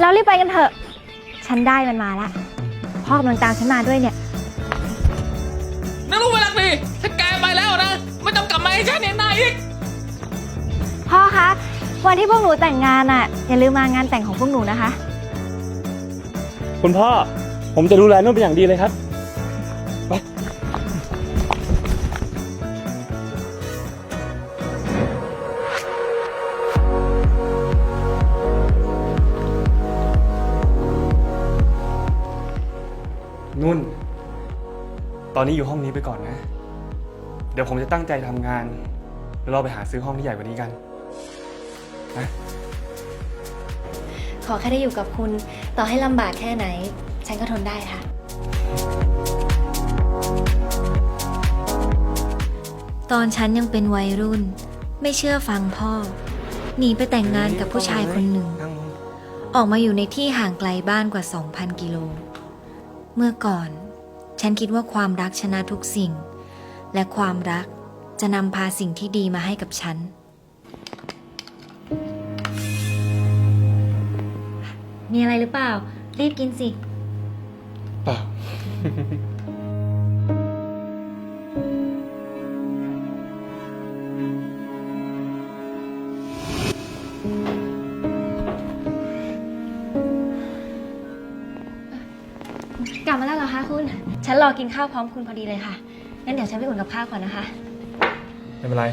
เรารีบไปกันเถอะ ฉันได้มันมาละพ่อกำลังตามฉันมาด้วยเนี่ย นั่นรู้เวลาดีถ้าแกไปแล้วนะไม่ต้องกลับมาให้ฉันเห็นหน้าอีก พ่อคะวันที่พวกหนูแต่งงานอะ อย่าลืมมางานแต่งของพวกหนูนะคะ คุณพ่อ ผมจะดูแลนุ่นเป็นอย่างดีเลยครับ นุ่น ตอนนี้อยู่ห้องนี้ไปก่อนนะ เดี๋ยวผมจะตั้งใจทำงาน แล้วเราไปหาซื้อห้องที่ใหญ่กว่านี้กันนะขอแค่ได้อยู่กับคุณ ต่อให้ลำบากแค่ไหน ฉันก็ทนได้ค่ะ ตอนฉันยังเป็นวัยรุ่น ไม่เชื่อฟังพ่อ หนีไปแต่งงานกับผู้ชายคนหนึ่ง นั่งลง ออกมาอยู่ในที่ห่างไกลบ้านกว่า 2,000 กิโล เมื่อก่อน ฉันคิดว่าความรักชนะทุกสิ่ง และความรักจะนำพาสิ่งที่ดีมาให้กับฉัน มีอะไรหรือเปล่า รีบกินสิ เปล่า คะคุณ ฉันรอกินข้าวพร้อมคุณพอดีเลยค่ะ งั้นเดี๋ยวฉันไปอุ่นกับข้าวก่อนนะคะ ไม่เป็นไร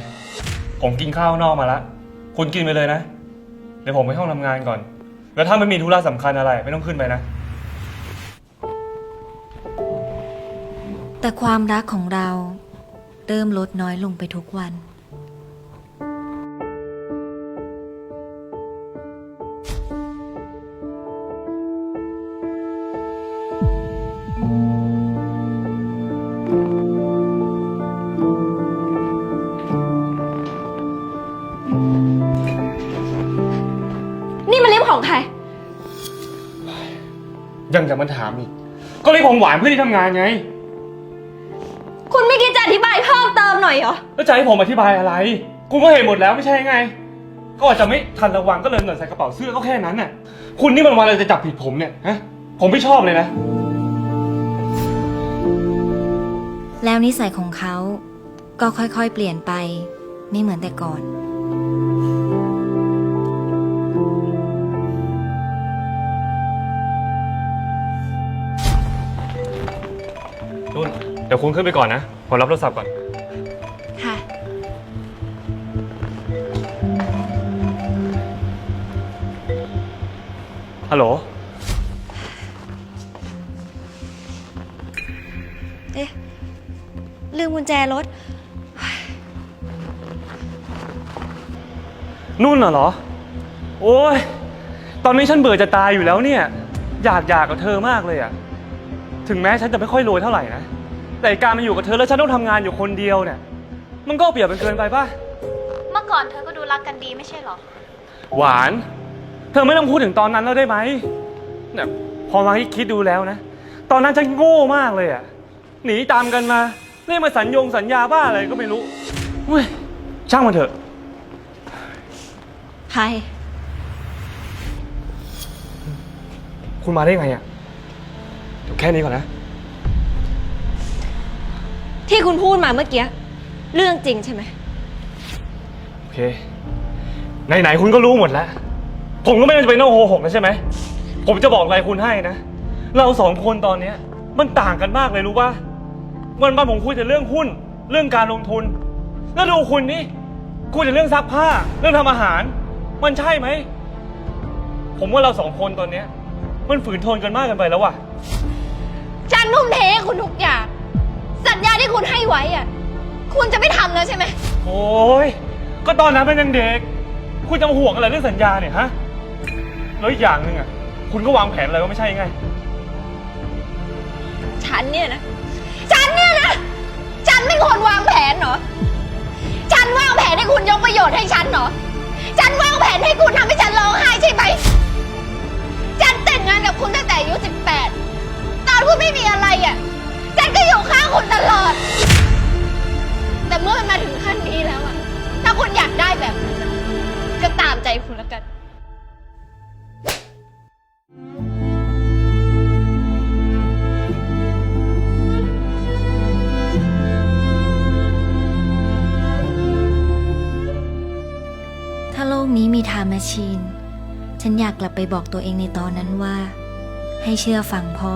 ผมกินข้าวนอกมาแล้วคุณกินไปเลยนะ เดี๋ยวผมไปห้องทำงานก่อน แล้วถ้าไม่มีธุระสำคัญอะไร ไม่ต้องขึ้นไปนะ แต่ความรักของเราเริ่มลดน้อยลงไปทุกวัน ของใคร ยังจะมาถามอีก ก็เลยผมหวานเพื่อนที่ทำงานไง คุณไม่คิดจะอธิบายเพิ่มเติมหน่อยเหรอ แล้วจะให้ผมอธิบายอะไร คุณก็เห็นหมดแล้วไม่ใช่ไง ก็อาจจะไม่ทันระวังก็เลยเงินใส่กระเป๋าเสื้อก็แค่นั้นน่ะ คุณนี่มันวันอะไรจะจับผิดผมเนี่ยฮะ ผมไม่ชอบเลยนะ แล้วนิสัยของเขาก็ค่อยๆเปลี่ยนไป ไม่เหมือนแต่ก่อน เดี๋ยวคุณขึ้นไปก่อนนะ ผมรับโทรศัพท์ก่อน ค่ะ ฮัลโหล เอ๊ะ ลืมกุญแจรถ นุ่นน่ะเหรอ โอ้ย ตอนนี้ฉันเบื่อจะตายอยู่แล้วเนี่ย อยากอยากกับเธอมากเลยอะถึงแม้ฉันจะไม่ค่อยรวยเท่าไหร่นะ แต่การมาอยู่กับเธอแล้วฉันต้องทำงานอยู่คนเดียวเนี่ย มันก็เปรียบเป็นเกินไปป่ะ เมื่อก่อนเธอก็ดูรักกันดีไม่ใช่เหรอ หวาน เธอไม่ต้องพูดถึงตอนนั้นแล้วได้ไหมเนี่ยพอมาคิดดูแล้วนะ ตอนนั้นฉันโง่มากเลยอะหนีตามกันมาเรื่องมาสัญญงสัญญาบ้าอะไรก็ไม่รู้เว้ยช่างมันเถอะใครคุณมาได้ไงอะเดี๋ยวแค่นี้ก่อนนะ ที่คุณพูดมาเมื่อกี้ เรื่องจริงใช่ไหม โอเค ไหนๆคุณก็รู้หมดแล้ว ผมก็ไม่จำเป็นต้องโกหกนะใช่ไหม ผมจะบอกอะไรคุณให้นะ เราสองคนตอนเนี้ย มันต่างกันมากเลยรู้ป่ะวันวันๆผมคุยแต่เรื่องหุ้น เรื่องการลงทุน แล้วดูคุณนี่คุยแต่เรื่องซักผ้า เรื่องทำอาหาร มันใช่ไหม ผมว่าเราสองคนตอนเนี้ย มันฝืนทนกันมากเกันไปแล้วว่ะ ฉันนุ่มเทให้คุณทุกอย่าง สัญญาที่คุณให้ไว้อะคุณจะไม่ทำแล้วใช่ไหม โอ้ย ก็ตอนนั้นเป็นยังเด็ก คุณจะมาห่วงอะไรเรื่องสัญญาเนี่ยฮะ แล้วอีกอย่างหนึ่งอะ คุณก็วางแผนอะไรก็ไม่ใช่ไง ฉันเนี่ยนะ ฉันเนี่ยนะ ฉันไม่ควรวางแผนเหรอ ฉันวางแผนให้คุณยกประโยชน์ให้ฉันเหรอ ฉันวางแผนให้คุณทำให้ฉันร้องไห้ใช่ไหม มีทามาชีน ฉันอยากกลับไปบอกตัวเองในตอนนั้นว่า ให้เชื่อฟังพ่อ